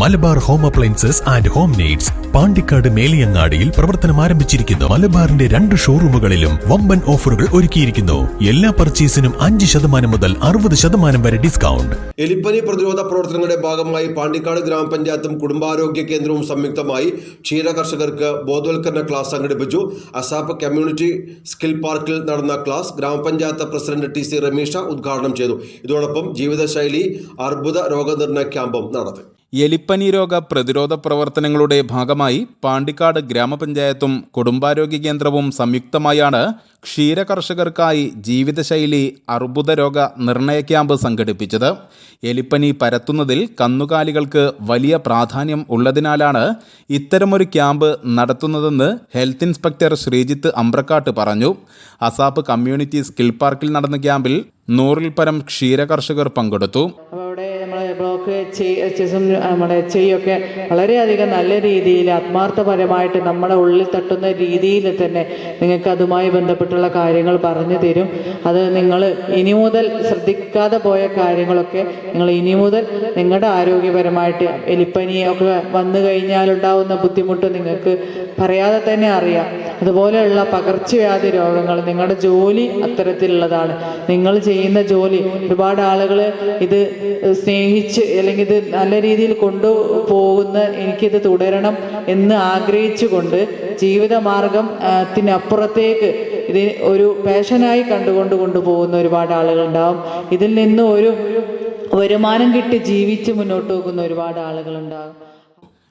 Malabar home appliances and home needs Pandikkad മേലിയങ്ങാടിയിൽ പ്രവർത്തനം ആരംഭിച്ചിരിക്കുന്നു. മലബാറിന്റെ രണ്ട് ഷോറൂമുകളിലും വമ്പൻ ഓഫറുകൾ ഒരുക്കിയിരിക്കുന്നു. എല്ലാ പർച്ചേസിനും അഞ്ച് ശതമാനം മുതൽ അറുപത് ശതമാനം വരെ ഡിസ്കൗണ്ട്. എലിപ്പനി പ്രതിരോധ പ്രവർത്തനങ്ങളുടെ ഭാഗമായി പാണ്ടിക്കാട് ഗ്രാമപഞ്ചായത്തും കുടുംബാരോഗ്യ കേന്ദ്രവും സംയുക്തമായി ക്ഷീര കർഷകർക്ക് ബോധവൽക്കരണ ക്ലാസ് സംഘടിപ്പിച്ചു. അസാപ്പ് കമ്മ്യൂണിറ്റി സ്കിൽ പാർക്കിൽ നടന്ന ക്ലാസ് ഗ്രാമപഞ്ചായത്ത് പ്രസിഡന്റ് ടി സി റമീഷ ഉദ്ഘാടനം ചെയ്തു. ഇതോടൊപ്പം ജീവിതശൈലി അർബുദ രോഗനിർണയ ക്യാമ്പും നടത്തി. എലിപ്പനി രോഗ പ്രതിരോധ പ്രവർത്തനങ്ങളുടെ ഭാഗമായി പാണ്ടിക്കാട് ഗ്രാമപഞ്ചായത്തും കുടുംബാരോഗ്യ കേന്ദ്രവും സംയുക്തമായാണ് ക്ഷീര കർഷകർക്കായി ജീവിതശൈലി അർബുദ രോഗ നിർണയ ക്യാമ്പ് സംഘടിപ്പിച്ചത്. എലിപ്പനി പരത്തുന്നതിൽ കന്നുകാലികൾക്ക് വലിയ പ്രാധാന്യം ഉള്ളതിനാലാണ് ഇത്തരമൊരു ക്യാമ്പ് നടത്തുന്നതെന്ന് ഹെൽത്ത് ഇൻസ്പെക്ടർ ശ്രീജിത്ത് അമ്പ്രക്കാട്ട് പറഞ്ഞു. അസാപ്പ് കമ്മ്യൂണിറ്റി സ്കിൽ പാർക്കിൽ നടന്ന ക്യാമ്പിൽ നൂറിൽ പരം ക്ഷീര കർഷകർ പങ്കെടുത്തു എച്ച് നമ്മുടെ ചെയ്യൊക്കെ വളരെയധികം നല്ല രീതിയിൽ ആത്മാർത്ഥപരമായിട്ട് നമ്മളെ ഉള്ളിൽ തട്ടുന്ന രീതിയിൽ തന്നെ നിങ്ങൾക്ക് അതുമായി ബന്ധപ്പെട്ടുള്ള കാര്യങ്ങൾ പറഞ്ഞു തരും. അത് നിങ്ങൾ ഇനി മുതൽ ശ്രദ്ധിക്കാതെ പോയ കാര്യങ്ങളൊക്കെ നിങ്ങൾ ഇനി മുതൽ നിങ്ങളുടെ ആരോഗ്യപരമായിട്ട് എലിപ്പനി ഒക്കെ വന്നു കഴിഞ്ഞാലുണ്ടാവുന്ന ബുദ്ധിമുട്ട് നിങ്ങൾക്ക് പറയാതെ തന്നെ അറിയാം. അതുപോലെയുള്ള പകർച്ചവ്യാധി രോഗങ്ങൾ നിങ്ങളുടെ ജോലി അത്തരത്തിലുള്ളതാണ്. നിങ്ങൾ ചെയ്യുന്ന ജോലി ഒരുപാട് ആളുകൾ ഇത് സ്നേഹിച്ച് അല്ലെങ്കിൽ ഇത് നല്ല രീതിയിൽ കൊണ്ടുപോകുന്ന എനിക്കിത് തുടരണം എന്ന് ആഗ്രഹിച്ചുകൊണ്ട് ജീവിതമാർഗം ആ, ത്തിനപ്പുറത്തേക്ക് ഇത് ഒരു പാഷനായി കണ്ടുകൊണ്ട് കൊണ്ടുപോകുന്ന ഒരുപാട് ആളുകളുണ്ടാവും. ഇതിൽ നിന്ന് ഒരു വരുമാനം കിട്ടി ജീവിച്ച് മുന്നോട്ട് പോകുന്ന ഒരുപാട് ആളുകളുണ്ടാകും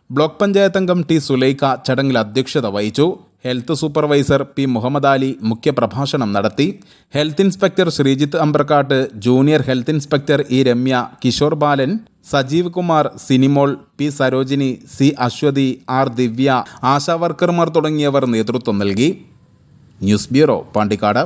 ബ്ലോക്ക് പഞ്ചായത്ത് അംഗം ടി സുലൈഖ ചടങ്ങിൽ അധ്യക്ഷത വഹിച്ചു. Health supervisor P Muhammad Ali മുഖ്യപ്രഭാഷണം നടത്തി. Health inspector Sreejith Ambarkkat junior health inspector E Ramya Kishore Balan Sajeev Kumar Sinimol P Sarojini C Aswathy R Divya Asha വർക്കർമാർ തുടങ്ങിയവർ നേതൃത്വം നൽകി. News bureau Pandikkad.